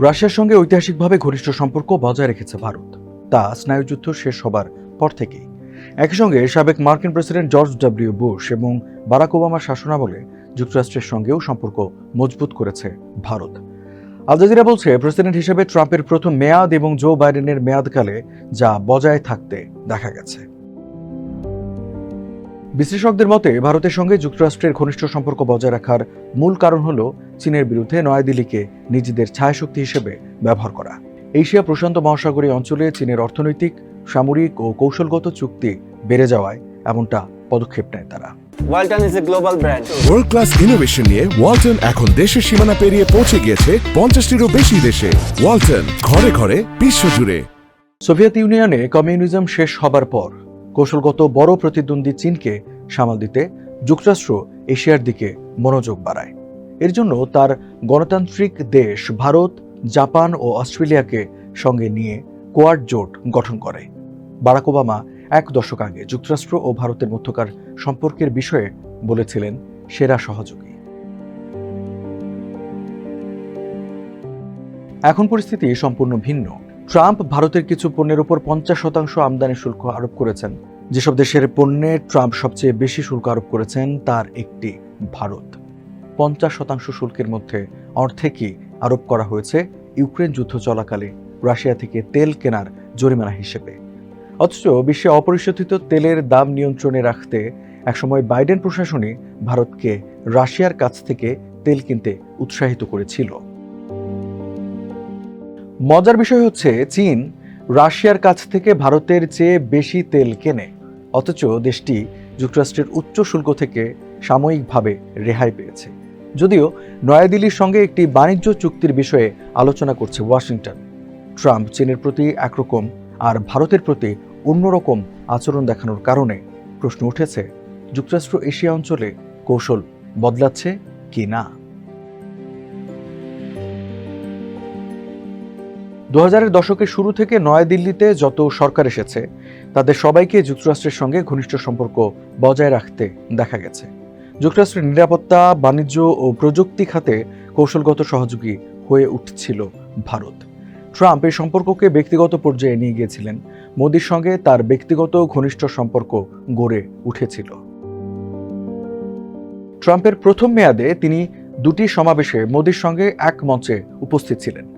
রাশিয়ার সঙ্গে ঐতিহাসিকভাবে ঘনিষ্ঠ সম্পর্ক বজায় রেখেছে ভারত। তা স্নায়ুযুদ্ধ শেষ হবার পর থেকেই। একই সঙ্গে সাবেক মার্কিন প্রেসিডেন্ট জর্জ ডব্লিউ বুশ এবং বারাক ওবামার শাসনামলে যুক্তরাষ্ট্রের সঙ্গেও সম্পর্ক মজবুত করেছে ভারত। আল জাজিরা বলছে, প্রেসিডেন্ট হিসেবে ট্রাম্পের প্রথম মেয়াদ এবং জো বাইডেনের মেয়াদকালে যা বজায় থাকতে দেখা গেছে। বিশ্লেষকদের মতে ভারতের সঙ্গে যুক্তরাষ্ট্রের ঘনিষ্ঠ সম্পর্ক বজায় রাখার মূল কারণ হল চীনের বিরুদ্ধে নয়াদিল্লিকে নিজেদের ছায়াশক্তি হিসেবে ব্যবহার করা। এশিয়া প্রশান্ত মহাসাগরীয় অঞ্চলে চীনের অর্থনৈতিক সামরিক ও কৌশলগত চুক্তি বেড়ে যাওয়ায় এমনটা পদক্ষেপ নেয় তারা। Walton is a global brand. World class innovation নিয়ে ওয়ালটন এখন দেশের সীমানা পেরিয়ে পৌঁছে গিয়েছে পঞ্চাশটিরও বেশি দেশে। ওয়ালটন ঘরে ঘরে বিশ্বজুড়ে। সোভিয়েত ইউনিয়নে কমিউনিজম শেষ হবার পর কৌশলগত বড় প্রতিদ্বন্দ্বী চীনকে সামাল দিতে যুক্তরাষ্ট্র এশিয়ার দিকে মনোযোগ বাড়ায়। এর জন্য তার গণতান্ত্রিক দেশ ভারত, জাপান ও অস্ট্রেলিয়াকে সঙ্গে নিয়ে কোয়াড জোট গঠন করে। বারাক ওবামা এক দশক আগে যুক্তরাষ্ট্র ও ভারতের মধ্যকার সম্পর্কের বিষয়ে বলেছিলেন, সেরা সহযোগী। এখন পরিস্থিতি সম্পূর্ণ ভিন্ন। ট্রাম্প ভারতের কিছু পণ্যের উপর পঞ্চাশ শতাংশ আমদানি শুল্ক আরোপ করেছেন। যেসব দেশের পণ্যে ট্রাম্প সবচেয়ে বেশি শুল্ক আরোপ করেছেন, তার একটি ভারত। পঞ্চাশ শতাংশ শুল্কের মধ্যে অর্ধেকই আরোপ করা হয়েছে ইউক্রেন যুদ্ধ চলাকালে রাশিয়া থেকে তেল কেনার জরিমানা হিসেবে। অথচ বিশ্বে অপরিশোধিত তেলের দাম নিয়ন্ত্রণে রাখতে একসময় বাইডেন প্রশাসনই ভারতকে রাশিয়ার কাছ থেকে তেল কিনতে উৎসাহিত করেছিল। মজার বিষয় হচ্ছে, চীন রাশিয়ার কাছ থেকে ভারতের চেয়ে বেশি তেল কেনে, অথচ দেশটি যুক্তরাষ্ট্রের উচ্চ শুল্ক থেকে সাময়িকভাবে রেহাই পেয়েছে। যদিও নয়াদিল্লির সঙ্গে একটি বাণিজ্য চুক্তির বিষয়ে আলোচনা করছে ওয়াশিংটন। ট্রাম্প চীনের প্রতি একরকম আর ভারতের প্রতি অন্যরকম আচরণ দেখানোর কারণে প্রশ্ন উঠেছে, যুক্তরাষ্ট্র এশিয়া অঞ্চলে কৌশল বদলাচ্ছে কি না। দু হাজারের দশকের শুরু থেকে নয়াদিল্লিতে যত সরকার এসেছে, তাদের সবাইকে যুক্তরাষ্ট্রের সঙ্গে ঘনিষ্ঠ সম্পর্ক বজায় রাখতে দেখা গেছে। যুক্তরাষ্ট্রের নিরাপত্তা, বাণিজ্য ও প্রযুক্তি খাতে কৌশলগত সহযোগী হয়ে উঠছিল ভারত। ট্রাম্প এই সম্পর্ককে ব্যক্তিগত পর্যায়ে নিয়ে গিয়েছিলেন। মোদির সঙ্গে তার ব্যক্তিগত ঘনিষ্ঠ সম্পর্ক গড়ে উঠেছিল। ট্রাম্পের প্রথম মেয়াদে তিনি দুটি সমাবেশে মোদির সঙ্গে এক মঞ্চে উপস্থিত ছিলেন।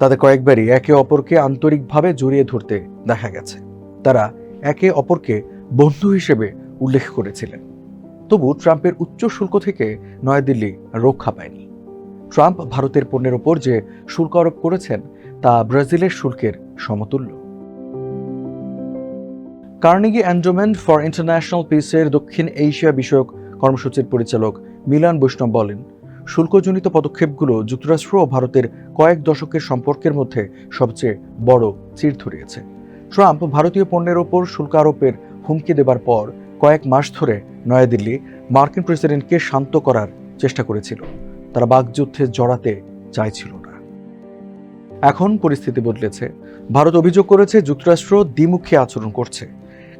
তাদের কয়েকবারই একে অপরকে আন্তরিকভাবে জড়িয়ে ধরতে দেখা গেছে। তারা একে অপরকে বন্ধু হিসেবে উল্লেখ করেছিলেন। তবু ট্রাম্পের উচ্চ শুল্ক থেকে নয়াদিল্লি রক্ষা পায়নি। ট্রাম্প ভারতের পণ্যের ওপর যে শুল্ক আরোপ করেছেন, তা ব্রাজিলের শুল্কের সমতুল্য। কার্নিগি অ্যান্ডোমেন্ট ফর ইন্টারন্যাশনাল পিসের দক্ষিণ এশিয়া বিষয়ক কর্মসূচির পরিচালক মিলান বৈষ্ণব বলেন শুল্কজনিত পদক্ষেপগুলো যুক্তরাষ্ট্র ও ভারতের কয়েক দশকের সম্পর্কের মধ্যে সবচেয়ে বড় চির ধরিয়েছে। ট্রাম্প ভারতীয় পণ্যের ওপর শুল্ক আরোপের হুমকি দেবার পর কয়েক মাস ধরে নয়াদিল্লি মার্কিন প্রেসিডেন্টকে শান্ত করার চেষ্টা করেছিল। তারা বাগযুদ্ধে জড়াতে চাইছিল না। এখন পরিস্থিতি বদলেছে। ভারত অভিযোগ করেছে যুক্তরাষ্ট্র দ্বিমুখী আচরণ করছে।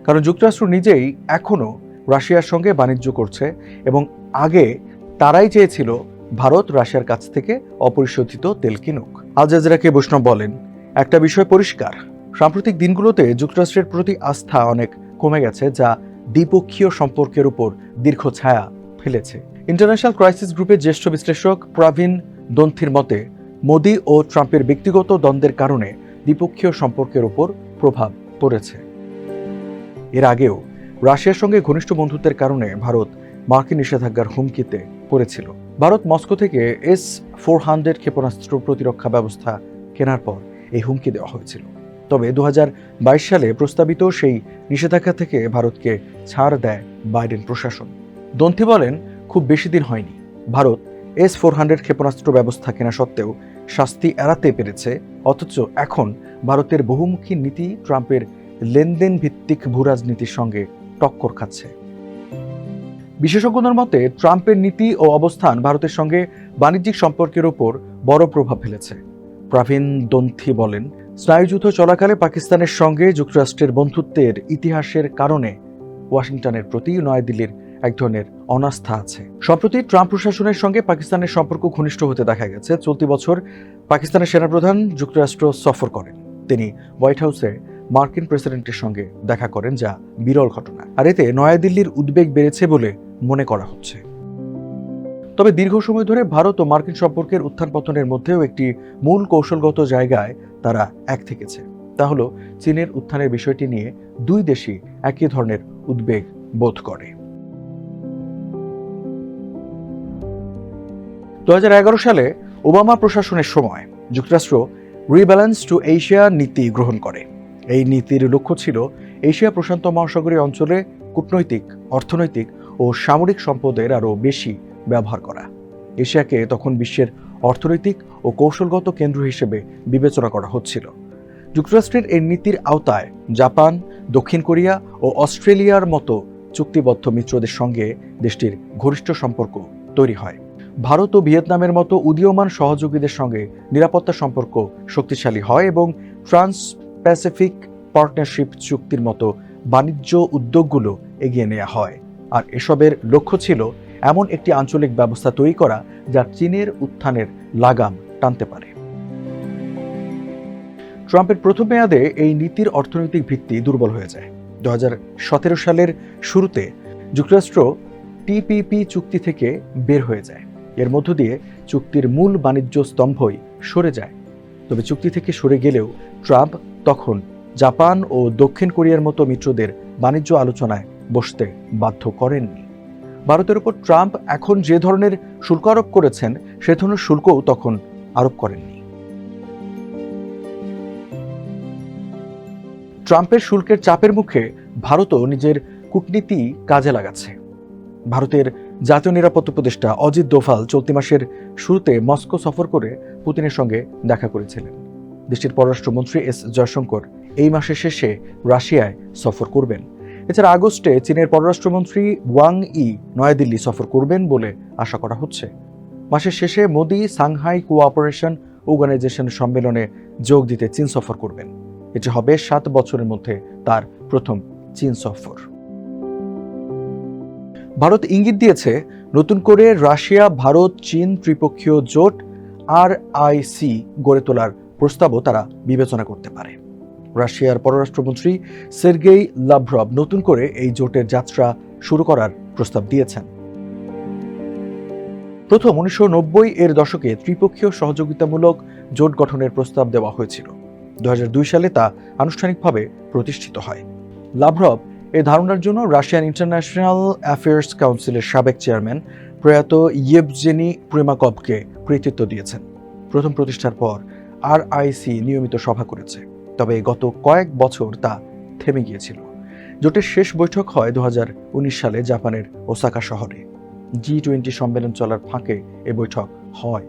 কারণ যুক্তরাষ্ট্র নিজেই এখনও রাশিয়ার সঙ্গে বাণিজ্য করছে এবং আগে তারাই চেয়েছিল ভারত রাশিয়ার কাছ থেকে অপরিশোধিত তেল কিনুক। আল জাজিরাকে বৈষ্ণব বলেন, একটা বিষয় পরিষ্কার। সাম্প্রতিক দিনগুলোতে যুক্তরাষ্ট্রের প্রতি আস্থা অনেক কমে গেছে যা দ্বিপক্ষীয় সম্পর্কের উপর দীর্ঘ ছায়া ফেলেছে। ইন্টারন্যাশনাল ক্রাইসিস গ্রুপের জ্যেষ্ঠ বিশ্লেষক প্রবীণ দন্থির মতে, মোদি ও ট্রাম্পের ব্যক্তিগত দ্বন্দ্বের কারণে দ্বিপক্ষীয় সম্পর্কের উপর প্রভাব পড়েছে। এর আগেও রাশিয়ার সঙ্গে ঘনিষ্ঠ বন্ধুত্বের কারণে ভারত মার্কিন নিষেধাজ্ঞার হুমকিতে পড়েছিল। ভারত মস্কো থেকে এস ফোর হান্ড্রেড ক্ষেপণাস্ত্র প্রতিরক্ষা ব্যবস্থা কেনার পর এই হুমকি দেওয়া হয়েছিল। তবে দু হাজার বাইশ সালে প্রস্তাবিত সেই নিষেধাজ্ঞা থেকে ভারতকে ছাড় দেয় বাইডেন প্রশাসন। দন্থি বলেন, খুব বেশি দিন হয়নি। ভারত এস ফোর হান্ড্রেড ক্ষেপণাস্ত্র ব্যবস্থা কেনা সত্ত্বেও শাস্তি এড়াতে পেরেছে, অথচ এখন ভারতের বহুমুখী নীতি ট্রাম্পের লেনদেন ভিত্তিক ভূরাজনীতির সঙ্গে টক্কর খাচ্ছে। বিশেষজ্ঞদের মতে, ট্রাম্পের নীতি ও অবস্থান ভারতের সঙ্গে বাণিজ্যিক সম্পর্কের উপর বড় প্রভাব ফেলেছে। প্রবীণ দন্থি বলেন স্নায়ুযুদ্ধ চলাকালে পাকিস্তানের সঙ্গে যুক্তরাষ্ট্রের বন্ধুত্বের ইতিহাসের কারণে ওয়াশিংটনের প্রতি নয়াদিল্লির এক ধরনের অনাস্থা আছে। সম্প্রতি ট্রাম্প প্রশাসনের সঙ্গে পাকিস্তানের সম্পর্ক ঘনিষ্ঠ হতে দেখা গেছে। চলতি বছর পাকিস্তানের সেনাপ্রধান যুক্তরাষ্ট্র সফর করেন। তিনি হোয়াইট হাউসে মার্কিন প্রেসিডেন্টের সঙ্গে দেখা করেন, যা বিরল ঘটনা। আর এতে নয়াদিল্লির উদ্বেগ বেড়েছে বলে মনে করা হচ্ছে। তবে দীর্ঘ সময় ধরে ভারত ও মার্কিন সম্পর্কের উত্থান পতনের মধ্যেও একটি মূল কৌশলগত জায়গায় তারা এক থেকেছে। তা হলো, চীনের উত্থানের বিষয়টি নিয়ে দুই দেশই একই ধরনের উদ্বেগ বোধ করে। দু হাজার এগারো সালে ওবামা প্রশাসনের সময় যুক্তরাষ্ট্র রিব্যালেন্স টু এশিয়া নীতি গ্রহণ করে। এই নীতির লক্ষ্য ছিল এশিয়া প্রশান্ত মহাসাগরীয় অঞ্চলে কূটনৈতিক, অর্থনৈতিক ও সামরিক সম্পদের আরও বেশি ব্যবহার করা। এশিয়াকে তখন বিশ্বের অর্থনৈতিক ও কৌশলগত কেন্দ্র হিসেবে বিবেচনা করা হচ্ছিল। যুক্তরাষ্ট্রের এই নীতির আওতায় জাপান, দক্ষিণ কোরিয়া ও অস্ট্রেলিয়ার মতো চুক্তিবদ্ধ মিত্রদের সঙ্গে দেশটির ঘনিষ্ঠ সম্পর্ক তৈরি হয়। ভারত ও ভিয়েতনামের মতো উদীয়মান সহযোগীদের সঙ্গে নিরাপত্তা সম্পর্ক শক্তিশালী হয় এবং ট্রান্স প্যাসিফিক পার্টনারশিপ চুক্তির মতো বাণিজ্য উদ্যোগগুলো এগিয়ে নেওয়া হয়। আর এসবের লক্ষ্য ছিল এমন একটি আঞ্চলিক ব্যবস্থা তৈরি করা যা চীনের উত্থানের লাগাম টানতে পারে। ট্রাম্পের প্রথম মেয়াদে এই নীতির অর্থনৈতিক ভিত্তি দুর্বল হয়ে যায়। দু হাজার সতেরো সালের শুরুতে যুক্তরাষ্ট্র টিপিপি চুক্তি থেকে বের হয়ে যায়। এর মধ্য দিয়ে চুক্তির মূল বাণিজ্য স্তম্ভই সরে যায়। তবে চুক্তি থেকে সরে গেলেও ট্রাম্প তখন জাপান ও দক্ষিণ কোরিয়ার মতো মিত্রদের বাণিজ্য আলোচনায় বসতে বাধ্য করেননি। ভারতের উপর ট্রাম্প এখন যে ধরনের শুল্ক আরোপ করেছেন, সে ধরনের শুল্কও তখন আরোপ করেননি। ট্রাম্পের শুল্কের চাপের মুখে ভারতও নিজের কূটনীতি কাজে লাগাচ্ছে। ভারতের জাতীয় নিরাপত্তা উপদেষ্টা অজিত দোভাল চলতি মাসের শুরুতে মস্কো সফর করে পুতিনের সঙ্গে দেখা করেছিলেন। দেশটির পররাষ্ট্রমন্ত্রী এস জয়শঙ্কর এই মাসের শেষে রাশিয়ায় সফর করবেন। এছাড়া আগস্টে চীনের পররাষ্ট্রমন্ত্রী ওয়াং ই নয়াদিল্লি সফর করবেন বলে আশা করা হচ্ছে। মাসের শেষে মোদি সাংহাই কোঅপারেশন অর্গানাইজেশন সম্মেলনে যোগ দিতে চীন সফর করবেন। এটি হবে সাত বছরের মধ্যে তার প্রথম চীন সফর। ভারত ইঙ্গিত দিয়েছে, নতুন করে রাশিয়া, ভারত, চীন ত্রিপক্ষীয় জোট, আর আইসি গড়ে তোলার প্রস্তাবও তারা বিবেচনা করতে পারে। রাশিয়ার পররাষ্ট্রমন্ত্রী সের্গেই লাভ্রভ নতুন করে এই জোটের যাত্রা শুরু করার প্রস্তাব দিয়েছেন। প্রথম উনিশশো নব্বই এর দশকে ত্রিপক্ষীয় সহযোগিতামূলক জোট গঠনের প্রস্তাব দেওয়া হয়েছিল। দু হাজার দুই সালে তা আনুষ্ঠানিকভাবে প্রতিষ্ঠিত হয়। লাভ্রভ এই ধারণার জন্য রাশিয়ান ইন্টারন্যাশনাল অ্যাফেয়ার্স কাউন্সিলের সাবেক চেয়ারম্যান প্রয়াত ইয়েভজেনি প্রেমাকভকে কৃতিত্ব দিয়েছেন। প্রথম প্রতিষ্ঠার পর আর আইসি নিয়মিত সভা করেছে। তবে গত কয়েক বছর তা থেমে গিয়েছিল। জোটের শেষ বৈঠক হয় দু হাজার উনিশ সালে জাপানের ওসাকা শহরে। জি টোয়েন্টি সম্মেলন চলার ফাঁকে এ বৈঠক হয়।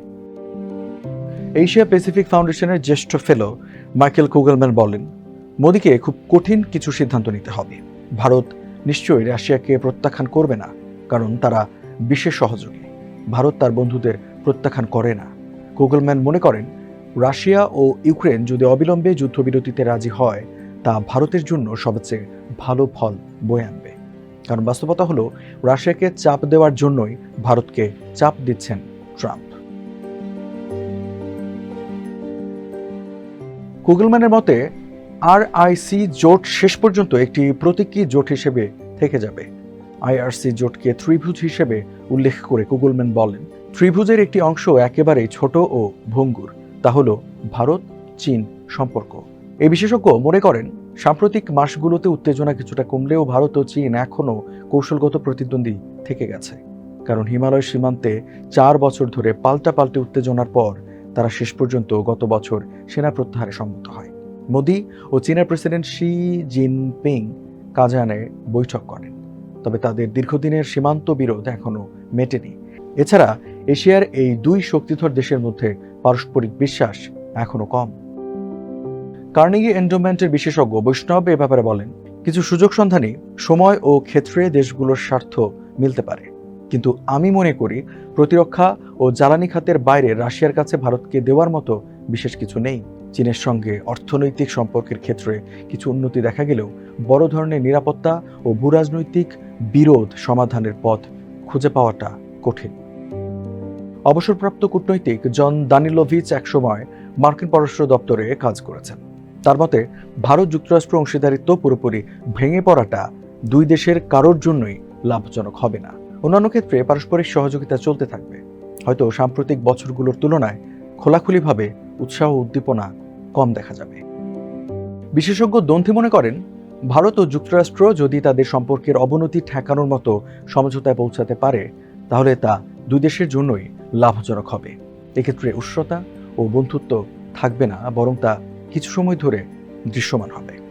এশিয়া প্যাসিফিক ফাউন্ডেশনের জ্যেষ্ঠ ফেলো মাইকেল কুগলম্যান বলেন, মোদীকে খুব কঠিন কিছু সিদ্ধান্ত নিতে হবে। ভারত নিশ্চয়ই রাশিয়াকে প্রত্যাখ্যান করবে না, কারণ তারা বিশেষ সহযোগী। ভারত তার বন্ধুদের প্রত্যাখ্যান করে না। কুগলম্যান মনে করেন রাশিয়া ও ইউক্রেন যদি অবিলম্বে যুদ্ধবিরতিতে রাজি হয়, তা ভারতের জন্য সবচেয়ে ভালো ফল বয়ে আনবে। কারণ বাস্তবতা হলো, রাশিয়াকে চাপ দেওয়ার জন্যই ভারতকে চাপ দিচ্ছেন ট্রাম্প। কুগলম্যানের মতে, আর আইসি জোট শেষ পর্যন্ত একটি প্রতীকী জোট হিসেবে থেকে যাবে। আইআরসি জোটকে ত্রিভুজ হিসেবে উল্লেখ করে কুগলম্যান বলেন, ত্রিভুজের একটি অংশ একেবারেই ছোট ও ভঙ্গুর। তা হল ভারত, চীন সম্পর্ক। এই বিশেষজ্ঞ মনে করেন, সাম্প্রতিক মাসগুলোতে উত্তেজনা কিছুটা কমলেও ভারত ও চীন এখনও কৌশলগত প্রতিদ্বন্দ্বী থেকে গেছে। কারণ হিমালয় সীমান্তে চার বছর ধরে পাল্টা পাল্টে উত্তেজনার পর তারা শেষ পর্যন্ত গত বছর সেনা প্রত্যাহারে সম্মত হয়। মোদি ও চীনের প্রেসিডেন্ট শি জিনপিং কাজানে বৈঠক করেন। তবে তাদের দীর্ঘদিনের সীমান্ত বিরোধ এখনও মেটেনি। এছাড়া এশিয়ার এই দুই শক্তিধর দেশের মধ্যে পারস্পরিক বিশ্বাস এখনও কম। কার্নিগি এন্ডোমেন্টের বিশেষজ্ঞ বৈষ্ণব এ ব্যাপারে বলেন, কিছু সুযোগ সন্ধানী সময় ও ক্ষেত্রে দেশগুলোর স্বার্থ মিলতে পারে। কিন্তু আমি মনে করি, প্রতিরক্ষা ও জ্বালানি খাতের বাইরে রাশিয়ার কাছে ভারতকে দেওয়ার মতো বিশেষ কিছু নেই। চীনের সঙ্গে অর্থনৈতিক সম্পর্কের ক্ষেত্রে কিছু উন্নতি দেখা গেলেও বড় ধরনের নিরাপত্তা ও ভূরাজনৈতিক বিরোধ সমাধানের পথ খুঁজে পাওয়াটা কঠিন। অবসরপ্রাপ্ত কূটনৈতিক জন দানিলোভিচ একসময় মার্কিন পররাষ্ট্র দপ্তরে কাজ করেছেন। তার মতে, ভারত যুক্তরাষ্ট্র অংশীদারিত্ব পুরোপুরি ভেঙে পড়াটা দুই দেশের কারোর জন্যই লাভজনক হবে না। অন্যান্য ক্ষেত্রে পারস্পরিক সহযোগিতা চলতে থাকবে। হয়তো সাম্প্রতিক বছরগুলোর তুলনায় খোলাখুলিভাবে উৎসাহ উদ্দীপনা কম দেখা যাবে। বিশেষজ্ঞ দন্থি মনে করেন, ভারত ও যুক্তরাষ্ট্র যদি তাদের সম্পর্কের অবনতি ঠেকানোর মতো সমঝোতায় পৌঁছাতে পারে, তাহলে তা দুই দেশের জন্যই লাভজনক হবে। এক্ষেত্রে উষ্ণতা ও বন্ধুত্ব থাকবে না, বরং তা কিছু সময় ধরে দৃশ্যমান হবে।